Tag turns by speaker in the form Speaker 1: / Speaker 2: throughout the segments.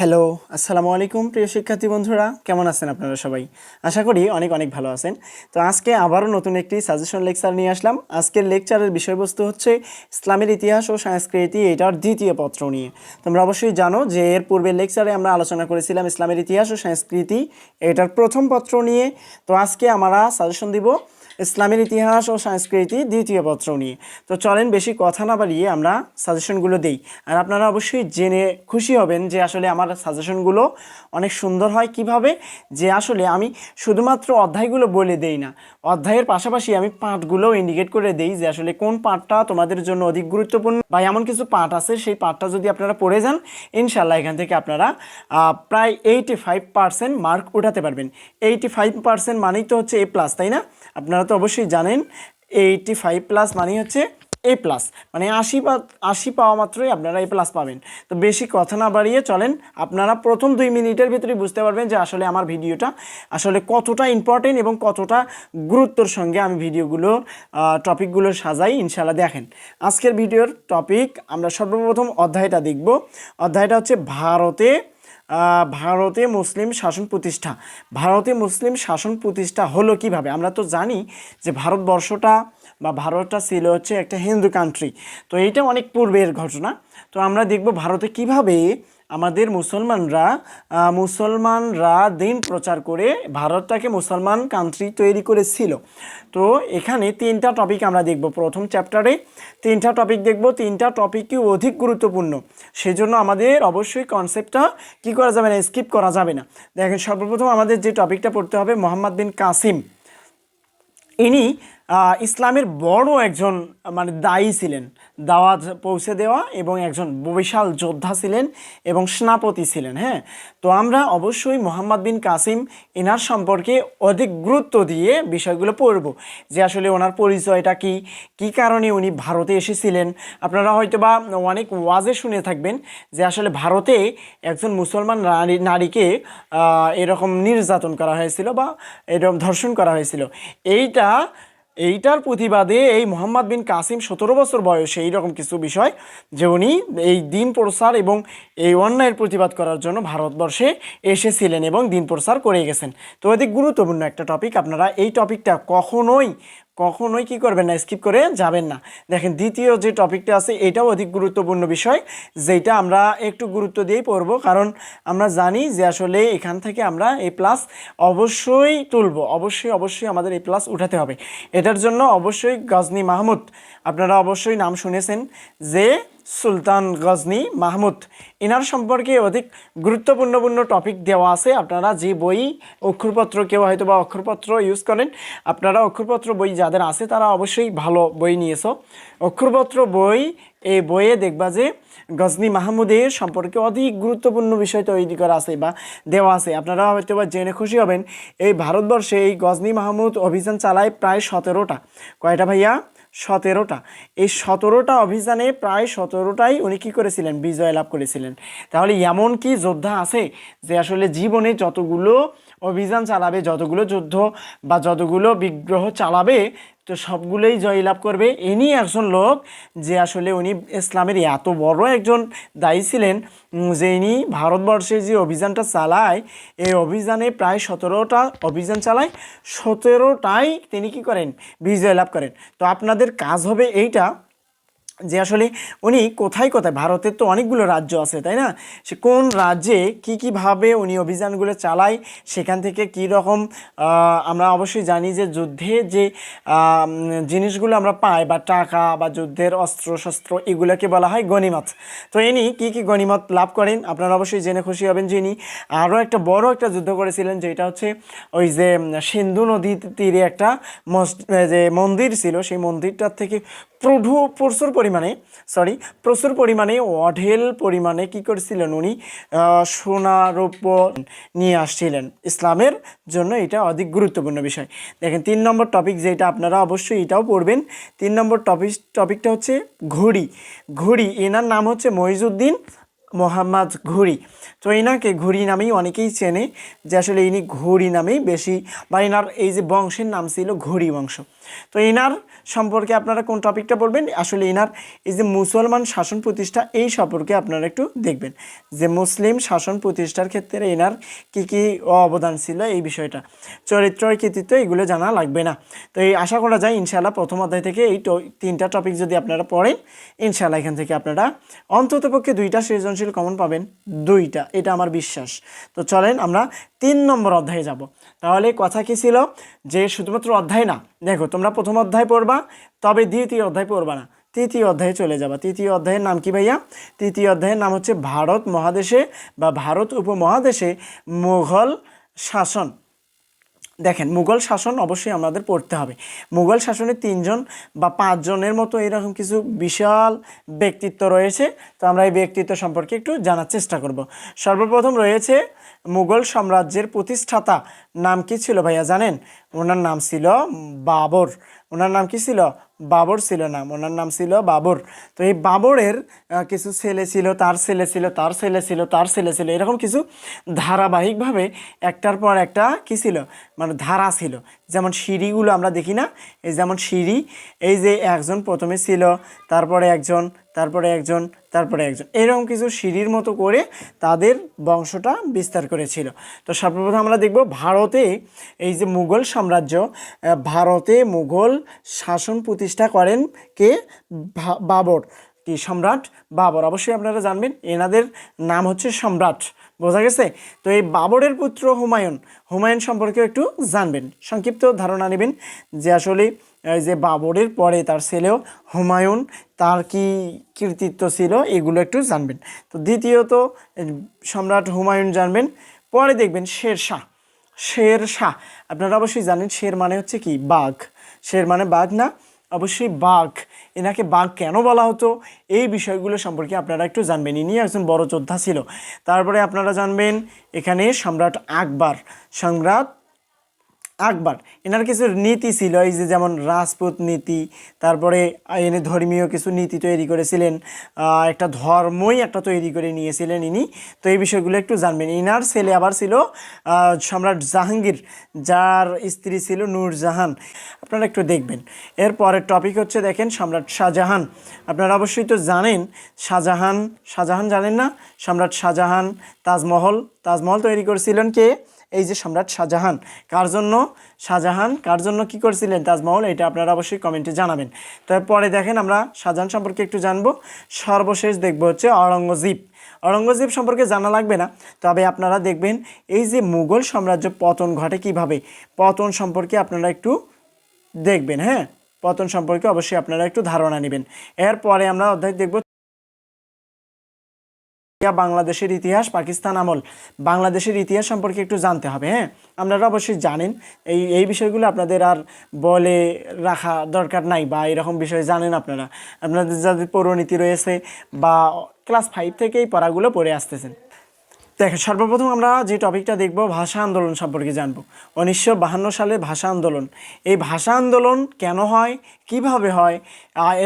Speaker 1: Hello আসসালামু আলাইকুম, প্রিয় শিক্ষার্থী বন্ধুরা। কেমন আছেন আপনারা সবাই? আশা করি অনেক অনেক ভালো আছেন। তো আজকে আবারও নতুন একটি সাজেশন লেকচার নিয়ে আসলাম। আজকের লেকচারের বিষয়বস্তু হচ্ছে ইসলামের ইতিহাস ও সংস্কৃতি, এটার দ্বিতীয় পত্র নিয়ে। তোমরা অবশ্যই জানো যে এর পূর্বের লেকচারে আমরা আলোচনা করেছিলাম ইসলামের ইতিহাস ও সংস্কৃতি, এটার প্রথম পত্র নিয়ে। তো আজকে আমরা সাজেশন দিব ইসলামের ইতিহাস ও সংস্কৃতি দ্বিতীয় পত্র নিয়ে। তো চলেন বেশি কথা না বাড়িয়ে আমরা সাজেশনগুলো দেই। আর আপনারা অবশ্যই জেনে খুশি হবেন যে আসলে আমার সাজেশনগুলো অনেক সুন্দর হয় কীভাবে, যে আসলে আমি শুধুমাত্র অধ্যায়গুলো বলে দেই না, অধ্যায়ের পাশাপাশি আমি পাঠগুলো ইন্ডিকেট করে দেই যে আসলে কোন পাঠটা তোমাদের জন্য অধিক গুরুত্বপূর্ণ বা এমন কিছু পাঠ আছে, সেই পাঠটা যদি আপনারা পড়ে যান ইনশাল্লাহ এখান থেকে আপনারা প্রায় এইটি ফাইভ পার্সেন্ট মার্ক উঠাতে পারবেন। এইটি ফাইভ পার্সেন্ট মানেই তো হচ্ছে এ প্লাস তাই না? আপনারা তো অবশ্যই জানেন এইটি ফাইভ প্লাস মানেই হচ্ছে এ প্লাস মানে আশি পা আশি পাওয়া মাত্রই আপনারা এ প্লাস পাবেন। তো বেশি কথা না বাড়িয়ে চলেন, আপনারা প্রথম দুই মিনিটের ভিতরে বুঝতে পারবেন যে আসলে আমার ভিডিওটা আসলে কতটা ইম্পর্টেন্ট এবং কতটা গুরুত্বর সঙ্গে আমি ভিডিওগুলো টপিকগুলো সাজাই ইনশাল্লাহ দেখেন। আজকের ভিডিওর টপিক আমরা সর্বপ্রথম অধ্যায়টা দেখব। অধ্যায়টা হচ্ছে ভারতে ভারতে মুসলিম শাসন প্রতিষ্ঠা। ভারতে মুসলিম শাসন প্রতিষ্ঠা হলো কীভাবে? আমরা তো জানি যে ভারতবর্ষটা বা ভারতটা ছিল হচ্ছে একটা হিন্দু কান্ট্রি তো এইটা অনেক পূর্বের ঘটনা। তো আমরা দেখব ভারতে কীভাবে আমাদের মুসলমানরা মুসলমানরা দিন প্রচার করে ভারতটাকে মুসলমান কান্ট্রি তৈরি করেছিল। তো এখানে তিনটা টপিক আমরা দেখব। প্রথম চ্যাপ্টারে তিনটা টপিক দেখব। তিনটা টপিকই অধিক গুরুত্বপূর্ণ। সেজন্য আমাদের অবশ্যই কনসেপ্টটা কি করা যাবে না স্কিপ করা যাবে না। দেখেন, সর্বপ্রথম আমাদের যে টপিকটা পড়তে হবে, মোহাম্মদ বিন কাসিম। ইনি ইসলামের বড় একজন মানে দায়ী ছিলেন। দাওয়াত পৌঁছে দেওয়া এবং একজন বিশাল যোদ্ধা ছিলেন এবং সেনাপতি ছিলেন হ্যাঁ? তো আমরা অবশ্যই মোহাম্মদ বিন কাসিম এনার সম্পর্কে অধিক গুরুত্ব দিয়ে বিষয়গুলো পড়ব যে আসলে ওনার পরিচয়টা কি কি কারণে উনি ভারতে এসেছিলেন। আপনারা হয়তো বা অনেক ওয়াজে শুনে থাকবেন যে আসলে ভারতে একজন মুসলমান নারী, নারীকে এরকম নির্যাতন করা হয়েছিল বা এরকম ধর্ষণ করা হয়েছিল। এইটা এইটার প্রতিবাদে এই মোহাম্মদ বিন কাসিম সতেরো বছর বয়সে এইরকম কিছু বিষয় যে উনি এই দিন প্রসার এবং এই অন্যায়ের প্রতিবাদ করার জন্য ভারতবর্ষে এসেছিলেন এবং দিন প্রসার করে গেছেন। তো অধিক গুরুত্বপূর্ণ একটা টপিক আপনারা এই টপিকটা কখনোই কখনোই কি করবেন না স্কিপ করে যাবেন না। দেখেন, দ্বিতীয় যে টপিকটা আছে, এটাও অধিক গুরুত্বপূর্ণ বিষয় যেটা আমরা একটু গুরুত্ব দিয়েই পড়ব। কারণ আমরা জানি যে আসলে এখান থেকে আমরা এ প্লাস অবশ্যই তুলব, অবশ্যই অবশ্যই আমাদের এ প্লাস উঠাতে হবে। এটার জন্য অবশ্যই গজনী মাহমুদ, আপনারা অবশ্যই নাম শুনেছেন যে সুলতান গজনী মাহমুদ। এনার সম্পর্কে অধিক গুরুত্বপূর্ণপূর্ণ টপিক দেওয়া আছে। আপনারা যে বই, অক্ষরপত্র কেউ হয়তো বা অক্ষরপত্র ইউজ করেন, আপনারা অক্ষরপত্র বই যাদের আছে তারা অবশ্যই ভালো বই নিয়েছো। অক্ষরপত্র বই এই বইয়ে দেখবা যে গজনী মাহমুদের সম্পর্কে অধিক গুরুত্বপূর্ণ বিষয় তৈরি করা আছে বা দেওয়া আছে। আপনারা হয়তো বা জেনে খুশি হবেন, এই ভারতবর্ষে এই গজনী মাহমুদ অভিযান চালায় প্রায় সতেরোটা। কয়টা ভাইয়া? সতেরোটা। এই সতেরোটা অভিযানে প্রায় সতেরোটাই উনি কী করেছিলেন? বিজয় লাভ করেছিলেন। তাহলে এমন কি যোদ্ধা আছে যে আসলে জীবনে যতগুলো অভিযান চালাবে, যতগুলো যুদ্ধ বা যতগুলো বিগ্রহ চালাবে তো সবগুলোই জয়লাভ করবে। ইনি একজন লোক যে আসলে উনি ইসলামের এত বড় একজন দায়ী ছিলেন যে ইনি ভারতবর্ষে যে অভিযানটা চালায়, এই অভিযানে প্রায় সতেরোটা অভিযান চালায়, সতেরোটাই তিনি কি করেন? বিজয় লাভ করেন। তো আপনাদের কাজ হবে এইটা যে আসলে উনি কোথায় কোথায়, ভারতের তো অনেকগুলো রাজ্য আছে, তাই না? সে কোন রাজ্যে কি কীভাবে উনি অভিযানগুলো চালায়, সেখান থেকে কী রকম আমরা অবশ্যই জানি যে যুদ্ধে যে জিনিসগুলো আমরা পাই, বা টাকা, বা যুদ্ধের অস্ত্র শস্ত্র, এগুলোকে বলা হয় গণিমত। তো ইনি কি কি গণিমত লাভ করেন, আপনারা অবশ্যই জেনে খুশি হবেন যে ইনি আরও একটা বড় একটা যুদ্ধ করেছিলেন, যেটা হচ্ছে ওই যে সিন্ধু নদীর তীরে একটা যে মন্দির ছিল, সেই মন্দিরটার থেকে প্রভু প্রচুর পরিমাণে সরি প্রচুর পরিমাণে, অঢেল পরিমাণে কি করেছিলেন উনি? সোনা রৌপ্য নিয়ে আসছিলেন। ইসলামের জন্য এটা অধিক গুরুত্বপূর্ণ বিষয়। দেখেন, তিন নম্বর টপিক যেটা আপনারা অবশ্যই এটাও পড়বেন। তিন নম্বর টপিক টপিকটা হচ্ছে ঘড়ি। ঘড়ি, এনার নাম হচ্ছে মহিজুদ্দিন মোহাম্মদ ঘুরি তো এনাকে ঘুরি নামেই অনেকেই চেনে, যে আসলে ইনি ঘুরি নামেই বেশি, বা এনার এই যে বংশের নাম ছিল ঘুরি বংশ। তো এনার সম্পর্কে আপনারা কোন টপিকটা বলবেন? আসলে এনার এই যে মুসলমান শাসন প্রতিষ্ঠা, এই সম্পর্কে আপনারা একটু দেখবেন যে মুসলিম শাসন প্রতিষ্ঠার ক্ষেত্রে এনার কি কি অবদান ছিল এই বিষয়টা। চরিত্র কৃতিত্ব এগুলো জানা লাগবে না। তো এই আশা করা যায় ইনশাল্লাহ প্রথম অধ্যায় থেকে এই তিনটা টপিক যদি আপনারা পড়েন ইনশাল্লাহ এখান থেকে আপনারা অন্ততপক্ষে দুইটা সৃজনশীল কমন পাবেন। দুইটা, এটা আমার বিশ্বাস। তো চলেন আমরা তিন নম্বর অধ্যায়ে যাব। তাহলে কথা কি ছিল? যে শুধুমাত্র অধ্যায় না দেখো, তোমরা প্রথম অধ্যায় পড়বা, তবে দ্বিতীয় অধ্যায় পড়বা না। তৃতীয় অধ্যায়ে চলে যাবা। তৃতীয় অধ্যায়ের নাম কি ভাইয়া? তৃতীয় অধ্যায়ের নাম হচ্ছে ভারত মহাদেশে বা ভারত উপমহাদেশে মোঘল শাসন। দেখেন, মুঘল শাসন অবশ্যই আমাদের পড়তে হবে। মুঘল শাসনে তিনজন বা পাঁচজনের মতো এরকম কিছু বিশাল ব্যক্তিত্ব রয়েছে। তো আমরা এই ব্যক্তিত্ব সম্পর্কে একটু জানার চেষ্টা করব। সর্বপ্রথম রয়েছে মুঘল সাম্রাজ্যের প্রতিষ্ঠাতা। নাম কি ছিল ভাইয়া জানেন? ওনার নাম ছিল বাবর। ওনার নাম কি ছিল? বাবর ছিল নাম ওনার নাম ছিল বাবর। তো এই বাবরের কিছু ছেলে ছিল, তার ছেলে ছিল, তার ছেলে ছিল, তার ছেলে ছিল, এরকম কিছু ধারাবাহিকভাবে একটার পর একটা কি ছিল? মানে ধারা ছিল। যেমন সিঁড়িগুলো আমরা দেখি না, এই যেমন সিঁড়ি, এই যে একজন প্রথমে ছিল, তারপরে একজন তারপরে একজন তারপরে একজন, এরকম কিছু সিঁড়ির মতো করে তাদের বংশটা বিস্তার করেছিল। তো সর্বপ্রথম আমরা দেখব ভারতে এই যে মুঘল সাম্রাজ্য ভারতে মুঘল শাসন প্রতিষ্ঠা করেন কে? বাবর। কি সম্রাট? বাবর, অবশ্যই আপনারা জানবেন, এনাদের নাম হচ্ছে সম্রাট, বোঝা গেছে? তো এই বাবরের পুত্র হুমায়ুন হুমায়ুন সম্পর্কে একটু জানবেন। সংক্ষিপ্ত ধারণা নেবেন যে আসলে, এই যে বাবরের পরে তার ছেলেও হুমায়ুন, তার কি কৃতিত্ব ছিল, এগুলো একটু জানবেন। তো দ্বিতীয়ত সম্রাট হুমায়ুন জানবেন, পরে দেখবেন শের শাহ। শের শাহ, আপনারা অবশ্যই জানেন, শের মানে হচ্ছে কি, বাঘ। শের মানে বাঘ না, অবশ্যই বাঘ। এনাকে বাঘ কেন বলা হতো? এই বিষয়গুলো সম্পর্কে আপনারা একটু জানবেন। ইনি একজন বড় যোদ্ধা ছিল। তারপরে আপনারা জানবেন, এখানে সম্রাট আকবর সম্রাট আকবর। এনার কিছু নীতি ছিল, এই যে যেমন রাজপুত নীতি, তারপরে এনে ধর্মীয় কিছু নীতি তৈরি করেছিলেন একটা ধর্মই একটা তৈরি করে নিয়েছিলেন ইনি। তো এই বিষয়গুলো একটু জানবেন। ইনার ছেলে আবার ছিল সম্রাট জাহাঙ্গীর, যার স্ত্রী ছিল নূরজাহান। আপনারা একটু দেখবেন। এরপরের টপিক হচ্ছে, দেখেন, সম্রাট শাহজাহান। আপনারা অবশ্যই তো জানেন, শাহজাহান শাহজাহান জানেন না? সম্রাট শাহজাহান, তাজমহল তাজমহল তৈরি করেছিলেন কে? এই যে সম্রাট শাহজাহান, কার জন্য? শাহজাহান, কার জন্য কি করছিলেন তাজমহল? এটা আপনারা অবশ্যই কমেন্টে জানাবেন। তারপরে দেখেন আমরা শাহজাহান সম্পর্কে একটু জানব। সর্বশেষ দেখব হচ্ছে অরঙ্গজীব অরঙ্গজীব সম্পর্কে জানা লাগবে না, তবে আপনারা দেখবেন এই যে মুঘল সাম্রাজ্য পতন ঘটে কীভাবে? পতন সম্পর্কে আপনারা একটু দেখবেন হ্যাঁ? পতন সম্পর্কে অবশ্যই আপনারা একটু ধারণা নেবেন। এরপরে আমরা অধ্যায় দেখব ইয়া বাংলাদেশের ইতিহাস, পাকিস্তান আমল। বাংলাদেশের ইতিহাস সম্পর্কে একটু জানতে হবে হ্যাঁ? আপনারা অবশ্যই জানেন। এই এই বিষয়গুলো আপনাদের আর বলে রাখা দরকার নাই বা এরকম বিষয় জানেন আপনারা। আপনাদের যাদের পৌরনীতি রয়েছে বা ক্লাস ফাইভ থেকেই পড়াগুলো পড়ে আসতেছেন। দেখেন সর্বপ্রথম আমরা যে টপিকটা দেখব, ভাষা আন্দোলন সম্পর্কে জানব। উনিশশো বাহান্ন সালে ভাষা আন্দোলন। এই ভাষা আন্দোলন কেন হয়? কীভাবে হয়?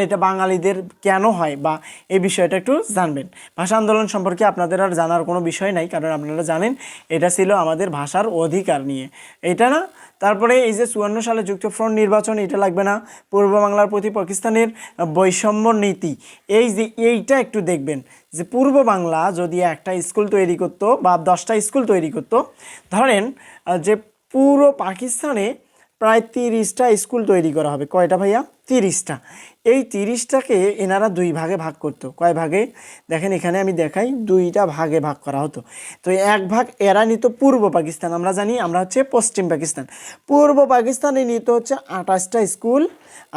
Speaker 1: এটা বাঙালিদের কেন হয়? বা এই বিষয়টা একটু জানবেন। ভাষা আন্দোলন সম্পর্কে আপনাদের আর জানার কোনো বিষয় নাই, কারণ আপনারা জানেন এটা ছিল আমাদের ভাষার অধিকার নিয়ে। এটা না তারপরে এই যে চুয়ান্ন সালে যুক্তফ্রন্ট নির্বাচন, এটা লাগবে না। পূর্ব বাংলার প্রতি পাকিস্তানের বৈষম্য নীতি। এই যে এইটা একটু দেখবেন, যে পূর্ব বাংলা যদি একটা স্কুল তৈরি করতো বা দশটা স্কুল তৈরি করতো, ধরেন যে পুরো পাকিস্তানে প্রায় তিরিশটা স্কুল তৈরি করা হবে। কয়টা ভাইয়া? তিরিশটা। এই তিরিশটাকে এনারা দুই ভাগে ভাগ করতো। কয় ভাগে? দেখেন এখানে আমি দেখাই, দুইটা ভাগে ভাগ করা হতো। তো এক ভাগ এরা নিত পূর্ব পাকিস্তান, আমরা জানি আমরা হচ্ছে পশ্চিম পাকিস্তান। পূর্ব পাকিস্তানে নিত হচ্ছে আঠাশটা স্কুল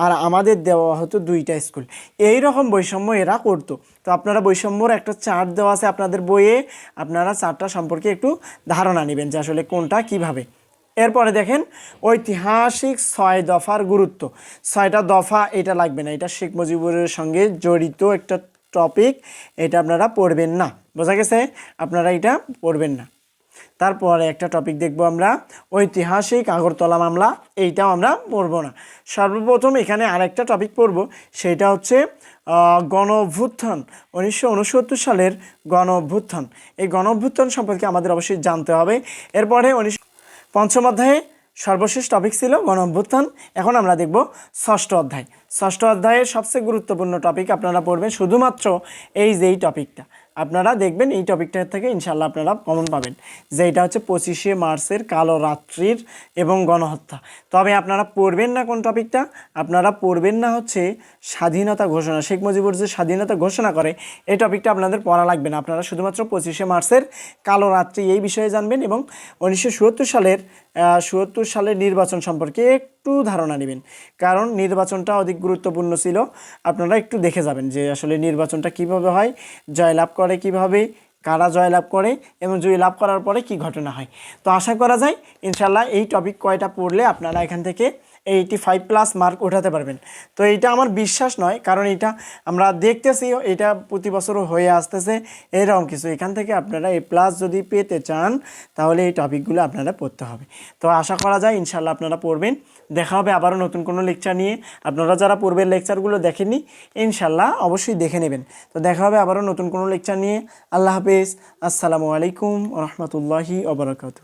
Speaker 1: আর আমাদের দেওয়া হতো দুইটা স্কুল। এই রকম বৈষম্য এরা করতো। তো আপনারা বৈষম্যর একটা চার্ট দেওয়া আছে আপনাদের বইয়ে, আপনারা চার্টটা সম্পর্কে একটু ধারণা নেবেন যে আসলে কোনটা কীভাবে। এরপরে দেখেন, ঐতিহাসিক ছয় দফার গুরুত্ব। ছয়টা দফা এটা লাগবে না, এটা শেখ মুজিবুরের সঙ্গে জড়িত একটা টপিক এটা আপনারা পড়বেন না। বোঝা গেছে? আপনারা এটা পড়বেন না। তারপরে একটা টপিক দেখব আমরা, ঐতিহাসিক আগরতলা মামলা, এইটাও আমরা পড়ব না। সর্বপ্রথম এখানে আরেকটা টপিক পড়ব, সেটা হচ্ছে গণ অভ্যুত্থান উনিশশো উনসত্তর সালের গণ অভ্যুত্থান এই গণ অভ্যুত্থান সম্পর্কে আমাদের অবশ্যই জানতে হবে। এরপরে উনিশ পঞ্চম অধ্যায়ে সর্বশেষ টপিক ছিল গণ অভ্যুত্থান এখন আমরা দেখব ষষ্ঠ অধ্যায়। ষষ্ঠ অধ্যায়ের সবচেয়ে গুরুত্বপূর্ণ টপিক আপনারা পড়বেন শুধুমাত্র এই যে এই টপিকটা আপনারা দেখবেন এই টপিকটা থেকে ইনশাল্লাহ আপনারা কমন পাবেন। যে এটা হচ্ছে পঁচিশে মার্চের কালো রাত্রির এবং গণহত্যা। তবে আপনারা পড়বেন না কোন টপিকটা আপনারা পড়বেন না হচ্ছে স্বাধীনতা ঘোষণা। শেখ মুজিবুর যে স্বাধীনতা ঘোষণা করে, এই টপিকটা আপনাদের পড়া লাগবে না। আপনারা শুধুমাত্র পঁচিশে মার্চের কালো রাত্রি এই বিষয়ে জানবেন এবং উনিশশো সালের সুয়াত্তর সালের নির্বাচন সম্পর্কে একটু ধারণা নেবেন। কারণ নির্বাচনটা অধিক গুরুত্বপূর্ণ ছিল। আপনারা একটু দেখে যাবেন যে আসলে নির্বাচনটা কীভাবে হয়। জয়লাভ করে কীভাবে, কারা জয়লাভ করে এবং জয়লাভ করার পরে কি ঘটনা হয়। তো আশা করা যায় ইনশাল্লাহ এই টপিক কয়টা পড়লে আপনারা এখান থেকে এইটি ফাইভ প্লাস মার্ক ওঠাতে পারবেন। তো এইটা আমার বিশ্বাস নয়, কারণ এটা আমরা দেখতেছি এটা প্রতি বছরও হয়ে আসতেছে, এরকম কিছু। এখান থেকে আপনারা এ প্লাস যদি পেতে চান, তাহলে এই টপিকগুলো আপনারা পড়তে হবে। তো আশা করা যায় ইনশাল্লাহ আপনারা পড়বেন। দেখা হবে আবারও নতুন কোনো লেকচার নিয়ে। আপনারা যারা পূর্বের লেকচারগুলো দেখেননি ইনশাল্লাহ অবশ্যই দেখে নেবেন। তো দেখা হবে আবারও নতুন কোনো লেকচার নিয়ে। আল্লাহ হাফেজ। আসসালামু আলাইকুম রহমতুল্লাহি ওবরাকাতু